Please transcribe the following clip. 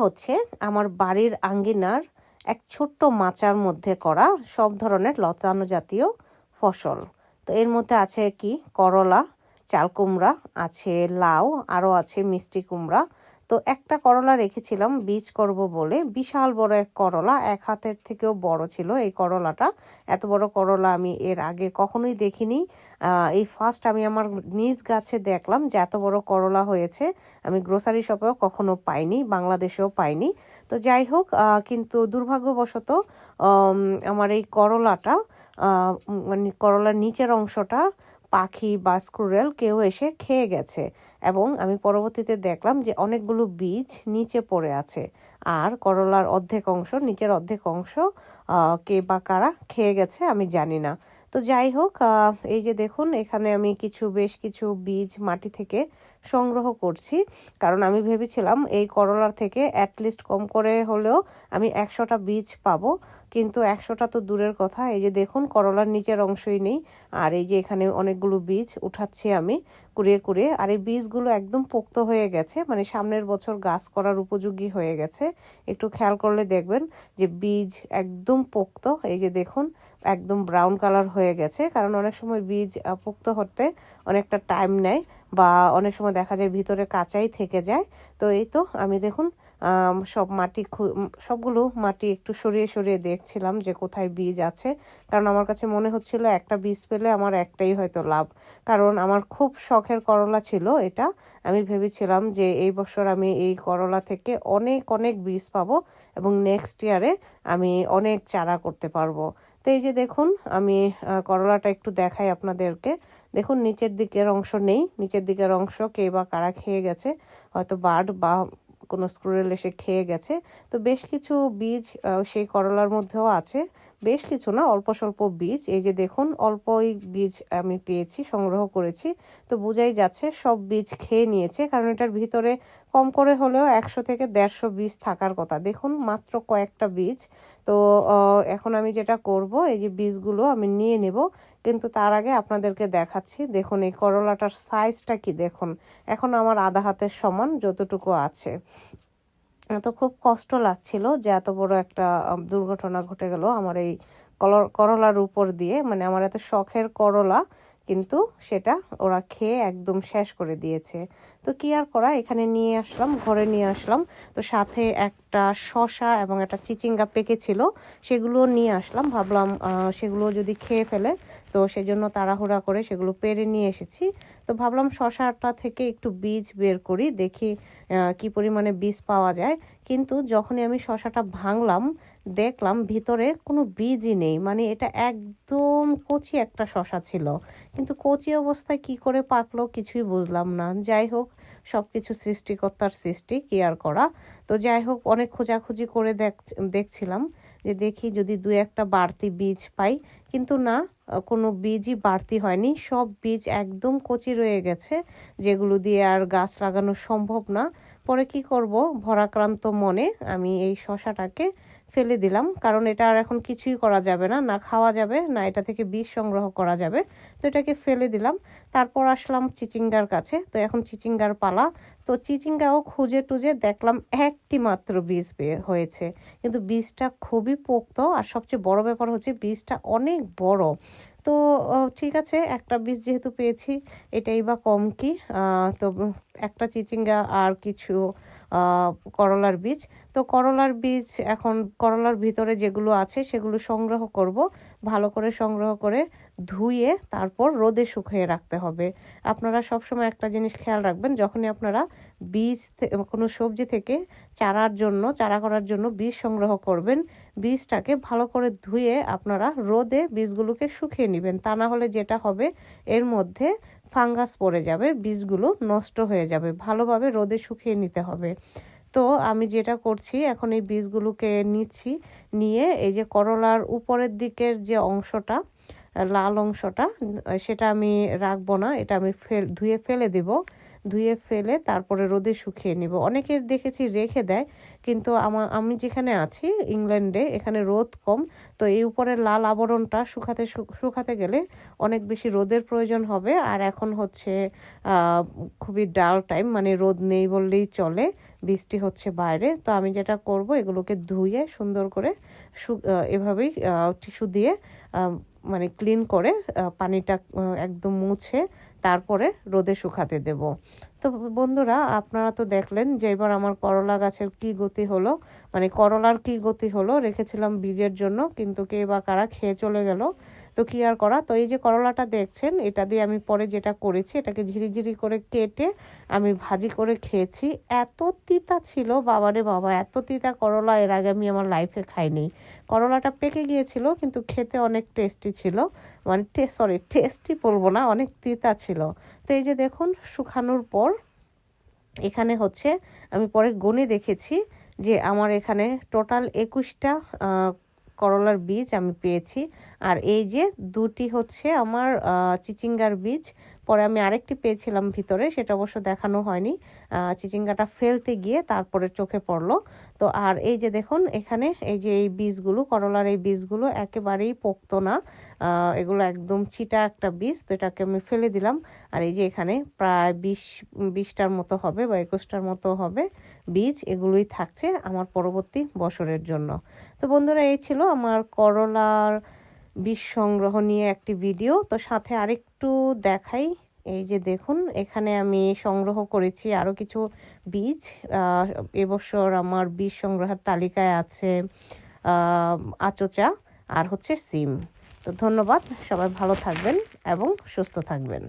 হচ্ছে আমার বাড়ির আঙ্গিনার এক ছোট্ট মাচার মধ্যে করা সব ধরনের লতানো জাতীয় ফসল। তো এর মধ্যে আছে কি? করলা, চাল কুমড়া, আছে লাউ, আরও আছে মিষ্টি কুমড়া তো একটা করলা রেখেছিলাম, বীজ করব বলে। বিশাল বড় এক করলা, এক হাতের থেকেও বড় ছিল এই করলাটা। এত বড় করলা আমি এর আগে কখনোই দেখিনি। এই ফার্স্ট আমি আমার নিজ গাছে দেখলাম যে এত বড় করলা হয়েছে। আমি গ্রোসারি শপেও কখনো পাইনি, বাংলাদেশেও পাইনি। তো যাই হোক কিন্তু দুর্ভাগ্যবশত আমার এই করলাটা মানে করলার নিচের অংশটা পাখি বা স্কুরেল কেউ এসে খেয়ে গেছে এবং আমি পরবর্তীতে দেখলাম যে অনেকগুলো বীজ নিচে পড়ে আছে। আর করলার অর্ধেক অংশ, নিচের অর্ধেক অংশ কে বা কারা খেয়ে গেছে আমি জানি না। তো যাই হোক এই যে দেখুন, এখানে আমি কিছু, বেশ কিছু বীজ মাটি থেকে সংগ্রহ করছি। কারণ আমি ভেবেছিলাম এই করলার থেকে অ্যাটলিস্ট কম করে হলেও আমি একশোটা বীজ পাবো। কিন্তু একশোটা তো দূরের কথা। এই যে দেখুন, করলার নিচের অংশই নেই। আর এই যে এখানে অনেকগুলো বীজ উঠাচ্ছি আমি কুড়িয়ে কুড়িয়ে। আর এই বীজগুলো একদম পোক্ত হয়ে গেছে মানে সামনের বছর গাছ করার উপযোগী হয়ে গেছে। একটু খেয়াল করলে দেখবেন যে বীজ একদম পোক্ত। এই যে দেখুন, একদম ব্রাউন কালার হয়ে গেছে। কারণ অনেক সময় বীজ পোক্ত হতে অনেকটা টাইম নেয় বা অনেক সময় দেখা যায় ভিতরে কাঁচাই থেকে যায়। তো এই তো আমি দেখুন সব মাটি সবগুলো মাটি একটু সরিয়ে সরিয়ে দেখছিলাম যে কোথায় বীজ আছে। কারণ আমার কাছে মনে হচ্ছিল একটা বীজ পেলে আমার একটাই হয়তো লাভ। কারণ আমার খুব শখের করলা ছিল এটা। আমি ভেবেছিলাম যে এই বছর আমি এই করলা থেকে অনেক অনেক বীজ পাবো এবং নেক্সট ইয়ারে আমি অনেক চারা করতে পারব। তো এই যে দেখুন, আমি করলাটা একটু দেখাই আপনাদেরকে। দেখুন, নিচের দিকের অংশ নেই। নিচের দিকের অংশ কে বা কারা খেয়ে গেছে? হয়তো বার্ড বা কোনো স্ক্রুরেল এসে খেয়ে গেছে। তো বেশ কিছু বীজ সেই করলার মধ্যেও আছে। বেশ কিছু না, অল্প স্বল্প বীজ। এই যে দেখুন, অল্পই বীজ আমি পেয়েছি, সংগ্রহ করেছি। তো বোঝাই যাচ্ছে, সব বীজ খেয়ে নিয়েছে। কারণ এটার ভিতরে কম করে হলেও একশো থেকে দেড়শো বীজ থাকার কথা। দেখুন, মাত্র কয়েকটা বীজ। তো এখন আমি যেটা করব, এই যে বীজগুলো আমি নিয়ে নেব। কিন্তু তার আগে আপনাদেরকে দেখাচ্ছি, দেখুন এই করলাটার সাইজটা কি, দেখুন। এখন আমার আধা হাতের সমান যতটুকু আছে। তো খুব কষ্ট লাগছিল যে এত বড় একটা দুর্ঘটনা ঘটে গেল আমার এই করলার উপর দিয়ে। মানে আমার এত শখের করলা, কিন্তু সেটা ওরা খেয়ে একদম শেষ করে দিয়েছে। তো কি আর করা, এখানে নিয়ে আসলাম, ঘরে নিয়ে আসলাম। তো সাথে একটা শশা এবং একটা চিচিঙ্গা পেকেছিল, সেগুলো নিয়ে আসলাম। ভাবলাম সেগুলো যদি খেয়ে ফেলে তো সেজন্য তাড়াহুড়া করে সেগুলো পেরে নিয়ে এসেছি। তো ভাবলাম শশাটা থেকে একটু বীজ বের করি, দেখি কি পরিমাণে বীজ পাওয়া যায়। কিন্তু যখনই আমি শশাটা ভাঙলাম, দেখলাম ভিতরে কোনো বীজই নেই। মানে এটা একদম কচি একটা শশা ছিল। কিন্তু কচি অবস্থায় কি করে পাকলো কিছুই বুঝলাম না। যাই হোক সব কিছু সৃষ্টিকর্তার সৃষ্টি, কেয়ার করা। তো যাই হোক, অনেক খোঁজাখুঁজি করে দেখ দেখছিলাম। যে দেখি যদি দু একটা বাড়তি বীজ পাই। কিন্তু না, কোনো বীজই বাড়তি হয়নি। সব বীজ একদম কচি রয়ে গেছে, যেগুলো দিয়ে আর গাছ লাগানো সম্ভব না। পরে কি করব? ভরাক্রান্ত মনে আমি এই শশাটাকে ফেলে দিলাম। কারণ এটা আর এখন কিছুই করা যাবে না না খাওয়া যাবে, না এটা থেকে বীজ সংগ্রহ করা যাবে। তো এটাকে ফেলে দিলাম। তারপর আসলাম চিচিঙ্গার কাছে। তো এখন চিচিঙ্গার পালা। তো চিচিঙ্গাও খুঁজে টুজে দেখলাম একটি মাত্র বীজ হয়েছে। কিন্তু বীজটা খুবই পোক্ত। আর সবচেয়ে বড় ব্যাপার হচ্ছে বীজটা অনেক বড়। তো ঠিক আছে, একটা বীজ যেহেতু পেয়েছি, এটাই বা কম কি তো একটা চিচিঙ্গা আর কিছু করলার বীজ। তো করলার বীজ এখন, করলার ভিতরে যেগুলো আছে, সেগুলো সংগ্রহ করব, ভালো করে সংগ্রহ করে ধুয়ে তারপর রোদে শুকিয়ে রাখতে হবে। আপনারা সবসময় একটা জিনিস খেয়াল রাখবেন, যখনই আপনারা বীজ কোনো সবজি থেকে চারার জন্য, চারা করার জন্য বীজ সংগ্রহ করবেন, বীজটাকে ভালো করে ধুয়ে আপনারা রোদে বীজগুলোকে শুকিয়ে নেবেন। তা না হলে যেটা হবে, এর মধ্যে ফাঙ্গাস পড়ে যাবে, বীজগুলো নষ্ট হয়ে যাবে। ভালোভাবে রোদে শুকিয়ে নিতে হবে। তো আমি যেটা করছি, এখন এই বীজগুলোকে নিচ্ছি, নিয়ে এই যে করলার উপরের দিকের যে অংশটা লাল অংশটা সেটা আমি রাখব না এটা আমি ফেল ধুয়ে ফেলে দিব। ধুয়ে ফেলে তারপরে রোদে শুকিয়ে নিব। অনেকের দেখেছি রেখে দেয়, কিন্তু আমার আমি যেখানে আছি ইংল্যান্ডে, এখানে রোদ কম, তো এই উপরের লাল আবরণটা শুকাতে শুকাতে গেলে অনেক বেশি রোদের প্রয়োজন হবে। আর এখন হচ্ছে খুবই ডাল টাইম মানে রোদ নেই বললেই চলে, বৃষ্টি হচ্ছে বাইরে। তো আমি যেটা করব, এগুলোকে ধুয়ে সুন্দর করে এভাবেই টিস্যু দিয়ে মানে ক্লিন করে পানিটা একদম মুছে তারপরে রোদে শুকাতে দেব। তো বন্ধুরা, আপনারা তো দেখলেন যে এবার আমার করলা গাছের কি গতি হলো। মানে করলার কি গতি হলো, রেখেছিলাম বীজের জন্য, কিন্তু কে বা কারা খেয়ে চলে গেল। তো কি আর করা। তো এই যে করলাটা দেখছেন, এটা দিয়ে আমি পরে যেটা করেছি, এটাকে ঝিরিঝিরি করে কেটে আমি ভাজি করে খেয়েছি। এত তিতা ছিল বাবারে বাবা, এত তিতা করলা এর আগে আমি আমার লাইফে খাইনি। করলাটা পেকে গিয়েছিল, কিন্তু খেতে অনেক টেস্টি ছিল। মানে সরি টেস্টি বলব না, অনেক তিতা ছিল। তো এই যে দেখুন, শুকানোর পর এখানে হচ্ছে, আমি পরে গুনে দেখেছি যে আমার এখানে টোটাল একুশটা করলার বীজ আমি পেয়েছি। আর এই যে দুটি হচ্ছে আমার চিচিঙ্গার বীজ। পরে আমি আরেকটি পেয়েছিলাম ভিতরে, সেটা অবশ্য দেখানো হয়নি। চিচিঙ্গাটা ফেলতে গিয়ে তারপরে চোখে পড়ল। তো আর এই যে দেখুন, এখানে এই যে এই বীজগুলো, করলার এই বীজগুলো একেবারেই পোক্ত না। এগুলো একদম চিটা একটা বীজ, তো এটাকে আমি ফেলে দিলাম। আর এই যে এখানে প্রায় বিশ, বিশটার মতো হবে বা একুশটার মতো হবে বীজ, এগুলোই থাকছে আমার পরবর্তী বছরের জন্য। তো বন্ধুরা, এই ছিল আমার করলার বীজ সংগ্রহ নিয়ে একটি ভিডিও। তো সাথে আরেকটু দেখাই। এই যে দেখুন, এখানে আমি সংগ্রহ করেছি আরও কিছু বীজ। এবছর আমার বীজ সংগ্রহের তালিকায় আছে আচোচা আর হচ্ছে সিম। তো ধন্যবাদ সবাই ভালো থাকবেন এবং সুস্থ থাকবেন।